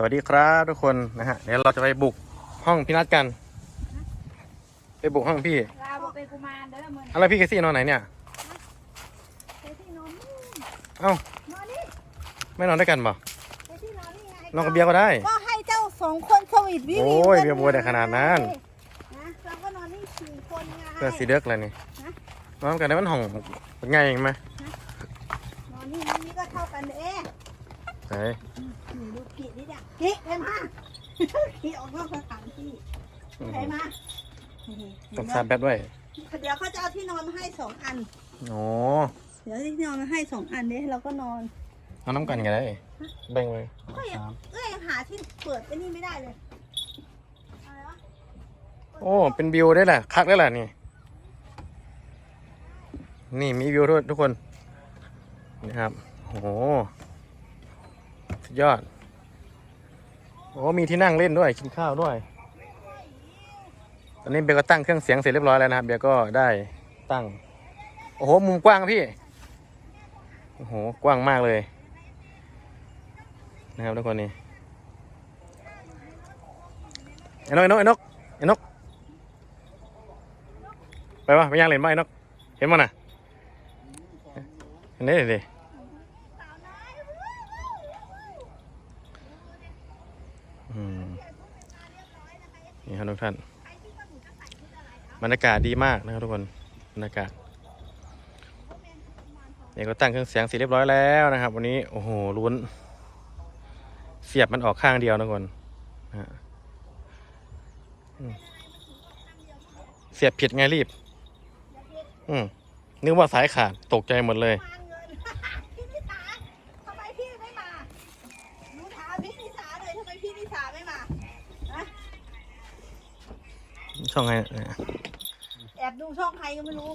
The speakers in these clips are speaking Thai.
สวัสดีครับทุกคนนะฮะเดี๋ยวเราจะไปบุกห้องพี่นัดกัน ไปบุกห้องพี่ลาบอกเป็นกุมารเด้อมึงอะไรพี่เคซี่นอนไหนเนี่ยเฮ้ยที่นอนนู่นเอ้านอนนี่ไม่นอนด้วยกันเปล่าเฮ้ยที่นอนนี่ไงนอนกับเบียร์ก็ได้ ก็ให้เจ้าสองคนสวีทวิวโอ้ยเบียร์บัวแต่ขนาดนั้นนะเราก็นอนนี่สี่คนไงเพื่อสีเด็กอะไรนี่นอนกันได้มันห้องเป็นไงเองไหมนอนนี่นี่ก็เท่ากันเอ๊ะไหนนี่ดูกิ นี่เนี่ยกิไปมากิออกนอกสถานที่อืมไปมาต้องชาร์จแบตด้วย เดี๋ยวเขาจะเอาที่นอนมาให้สองอัน โอ้เดี๋ยวที่นอนมาให้สองอันเนี้เราก็นอนนอนน้ำกันกันได้ แบ่งเลยก็ยังเอ้ยยังหาที่เปิดไอ้นี่ไม่ได้เลยอะไรวะโอ้ เป็นวิวได้แหละคักได้แหละนี่ นี่มีวิวด้วยทุกคนนี่ครับโอ้โห สุดยอดโอ้มีที่นั่งเล่นด้วยกินข้าวด้วย ตอนนี้เบียก็ตั้งเครื่องเสียงเสร็จเรียบร้อยแล้วนะครับเบียก็ได้ตั้ง โอ้โหมุมกว้างครับพี่ โอ้โหกว้างมากเลย นะครับทุกคนนี่ไอ้นกไอ้นกไอ้นกไอ้นกไปวะไปย่างเล่นบ้าไอ้นกเห็นมั้ยน่ะเห็นได้เลย นี่ครับทุกท่านบรรยากาศดีมากนะครับทุกคนบรรยากาศนี่ก็ตั้งเครื่องเสียงเสร็จเรียบร้อยแล้วนะครับ วันนี้โอ้โหลุ้น เสียบมันออกข้างเดียวนะทุกคนเสียบผิดไงรีบ อืมนึกว่าสายขาดตกใจหมดเลย มาเงิน พี่นิสาทำไมพี่ไม่มาหนูถามพี่นิสาเลยทำไมพี่นิสาไม่มาฮะ ช่องไงเนี่ยแอบดูช่องใครก็ไม่รู้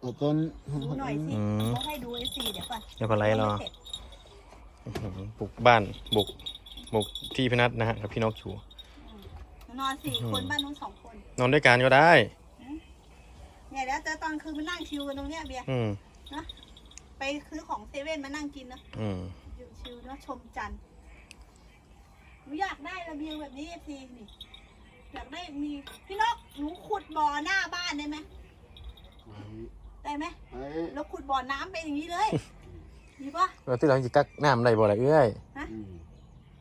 เอาต้นดูหน่อยสิอืมเขาให้ดูเอซีเดี๋ยวก่อนเดี๋ยวก็ไลฟ์รอยังม่เสจอื้อหือบุกบ้านบุกบุกที่พี่นัทนะฮะกับพี่นกชูนอนสี่อืมคนบ้านนู้นสองคน นอนด้วยกันก็ได้ เนี่ยแล้วเจอตอนคืนมานั่งชิวกันตรงเนี้ยเบียร์อืมไปซื้อของเซเว่นมานั่งกินนะอืมอยู่ชิวนะชมจันทร์หนูอยากได้ระเบียงแบบนี้เอซีนี่ อยากได้มีพี่นกหนูขุดบ่อหน้าบ้านได้ไหมได้ไหมไอ้แล้วขุดบ่อน้ำเป็นอย่างนี้เลยดีปะแล้วที่เราจะกักน้ำอะไรบ่อะไรเอ้ยอืม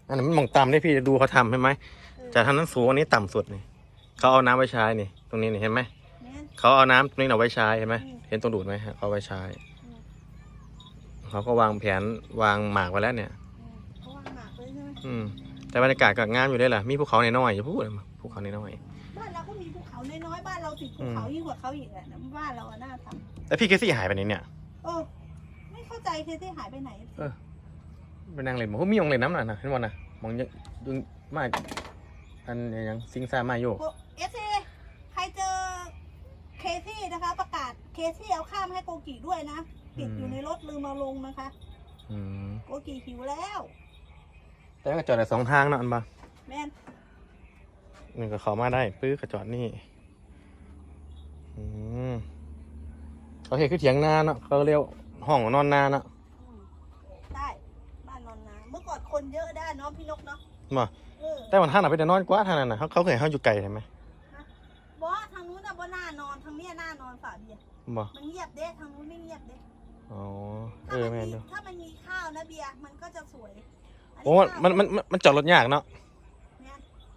อันนั้นมันมองต่ำได้พี่ดูเขาทำใช่ไหมจากทางนั้นสูงอันนี้ต่ำสุดนี่เขาเอาน้ำไว้ใช้นี่ ตรงนี้นี่เห็นไหมเนี่ย เขาเอาน้ำตรงนี้เอาไว้ใช้เห็นไหมอืม เห็นตรงดูดไหมฮะเขาเอาไว้ใช้อืมเขาก็วางแผนวางหมากไว้แล้วเนี่ย เขาวางหมากเลยใช่ไหมอืมแต่บรรยากาศก็งามอยู่ได้แหละมีภูเขาในน้อยๆอย่าพูดเลย ภูเขาในน้อยบ้านเราก็มีภูเขาน้อยๆบ้านเราติดภูเขายิ่งกว่าเขาอีกอะนะบ้านเราอะน่าทๆแล้วพี่เคซี่หายไปไหนเนี่ยำเออไม่เข้าใจคือที่หายไปไหน ไปนั่งเล่นบอกว่ามีองเล่นน้ำน่ะนะเห็นบ่นะมองยังยังมาอันยังซิงซ่ามาอยู่เอฟซีใครเจอเคซี่นะคะ ประกาศเคซี่เอาข้ามให้โกกิด้วยนะติดอยู่ในรถลืมมาลงนะคะ อืมโกกิหิวแล้ว แต่ก็จอดได้สองทางเนาะอันบ่แม่น หนึ่งก็เขามาได้ปื้อก็จอดนี่อืมเขาเห็นคือเถียงนาเนาะเขาเรียกห้องนอนนาเนาะอืมได้บ้านนอนนาเมื่อก่อนคนเยอะได้เนาะพี่นกเนาะบ่เออแต่วันท่านอะไปแต่นอนกว่าทางนั้นนะเขาเขาเคยให้เขาอยู่ไกลใช่ไหมบอสทางนู้นน่ะบ่น่านอนทางเนี้ยน่านอนฝ่าเบียร์บ่มันเงียบเด้ทางนู้นไม่เงียบเด้อ๋อเอถ้าอมันแม่นมีดูถ้ามันมีข้าวนะเบียร์มันก็จะสวยนโอ้ข้าวมันมันมันมันจอดรถยากเนาะ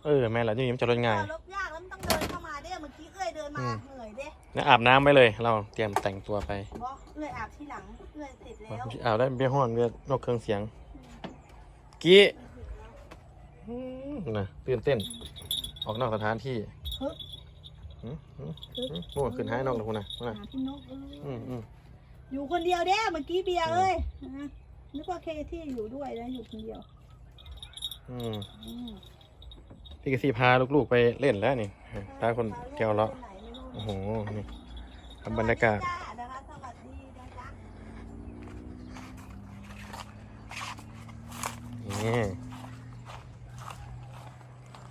เนี่ยเออแม่นละที่นี่มันจอดรถง่ายจอดรถยากแล้วมันต้องเดินเข้ามาเด้เมื่อกี้เอ้ยเดินมาอืมเหนื่อยเด้แล้วอาบน้ำไปเลย เราเตรียมแต่งตัวไปบอสเอ้ยอาบที่หลังเอ้ยเสร็จแล้วอาบได้เบี้ยห้อนเบี้ยนกเครื่องเสียง กี้อืมนะตื่นเต้น ออกนอกสถานที่ฮึบหืมหืมหืมโอ้ขึ้นหายนอกเลยคุณนะคุณหานะพี่นกเอ้ยอืมอืมอยู่คนเดียวเด้เมื่อกี้เบียร์เอ้ยนะนึกว่าเคที่อยู่ด้วยนะอยู่คนเดียว อืมอืม พี่กสีพาลูกๆไปเล่นแล้วนี่พาคนแก้วเลาะโอ้โหนี่ทำบรรยากาศนี่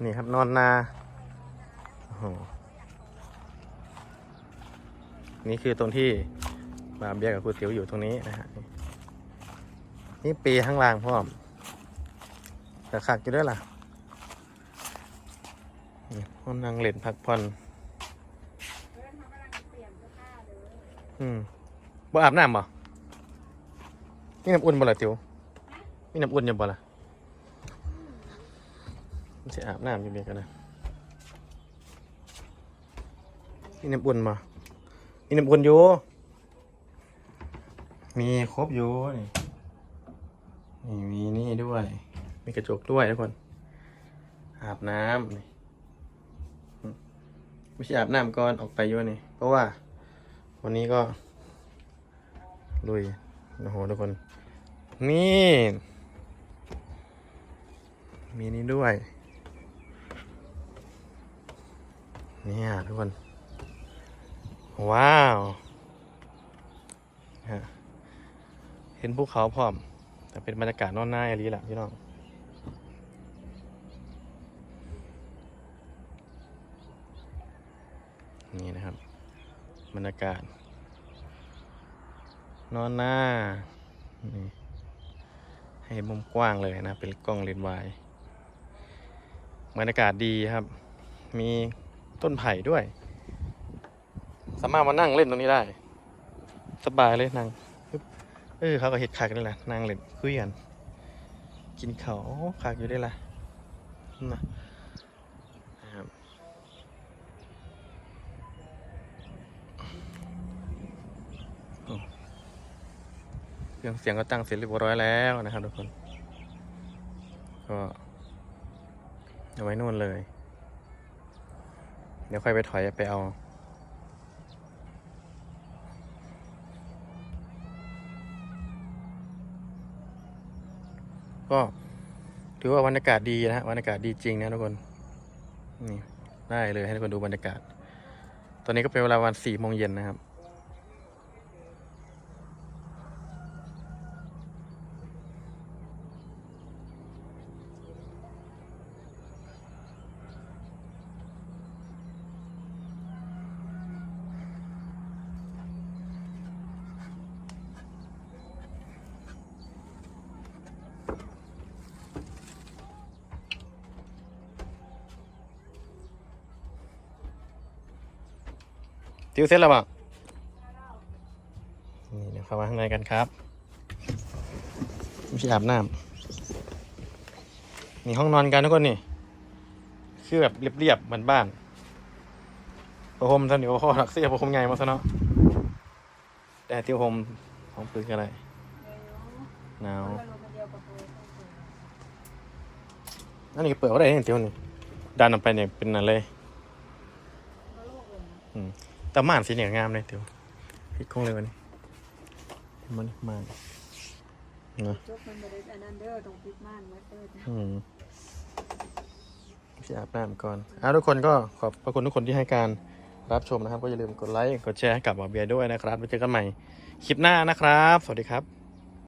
นี่ครับนอนนาโอ้โหนี่คือตรงที่บาเบียกับครูติ๋วอยู่ตรงนี้นะฮะนี่ปีข้างล่างพร้อมแต่ขากอยู่ด้วยล่ะ นี่คนนั่งเล่นพักผ่อนอืมบ่อาบน้ำบ่มีน้ำอุ่นบ่ล่ะติวมีน้ำอุ่นอยู่บ่ล่ะมันสิอาบน้ำอยู่เดียกันนะมีน้ำอุ่นบ่มีน้ำอุ่นอยู่ มีครบอยู่นี่นี่มีนี่ด้วย มีกระจกด้วยทุกคนอาบน้ำนี่ ไม่ใช่อาบน้ำก่อนออกไปอยู่นี่เพราะว่า วันนี้ก็ลุยโอ้โหทุกคน นี่ มีนี่ด้วย เนี่ยทุกคน ว้าวฮะเห็นภูเขาพร้อม แต่เป็นบรรยากาศนอนหน้าอย่างนี้แหละพี่น้อง นี่นะครับบรรยากาศ นอนหน้า ให้มุมกว้างเลยนะ เป็นกล้องเลนส์วายบรรยากาศดีครับ มีต้นไผ่ด้วย สามารถมานั่งเล่นตรงนี้ได้ สบายเลยนั่งเออเขาก็เห็ดคักนี่แหละนั่งเล่นคุยกันกินเขาคักอยู่ได้ละนะ เครื่องเสียงก็ตั้งเสร็จเรียบร้อยแล้วนะครับทุกคน ก็เอาไว้นู่นเลย เดี๋ยวค่อยไปถอยไปเอาก็ถือว่าบรรยากาศดีนะฮะบรรยากาศดีจริงนะทุกคนนี่ได้เลยให้ทุกคนดูบรรยากาศ ตอนนี้ก็เป็นเวลาวันสี่โมงเย็นนะครับ ติวเสร็จแล้วเปล่านี่เดี๋ยวเข้ามาข้างในกันครับไม่ใช่อาบน้ำนี่ห้องนอนกันทุกคนนี่คือแบบเรียบๆเหมือนบ้านผ้าห่มท่านเดี๋ยวพ่อหลักเสียผ้าห่มใหญ่มาซะเนาะแต่ที่ห่มของปืนกันอะไรหนาวนั่นนี่เปิดว่าได้เนี่ยเตียวนี่ดันออกไปเนี่ยเป็นอะไรอืม แต่ม่านสีเหนียงามเลยเดี๋ยวพิกคงเลยวันนี้มันม่านนะจกมันบริษัทนันเดอร์ตรงปิดม่านไว้เปิดอืมพี่อาบน้ำก่อนอะทุกคนก็ขอบพระคุณทุกคนที่ให้การรับชมนะครับ ก็อย่าลืมกดไลค์กดแชร์ให้กับหมอเบียร์ด้วยนะครับไว้เจอกันใหม่คลิปหน้านะครับ สวัสดีครับ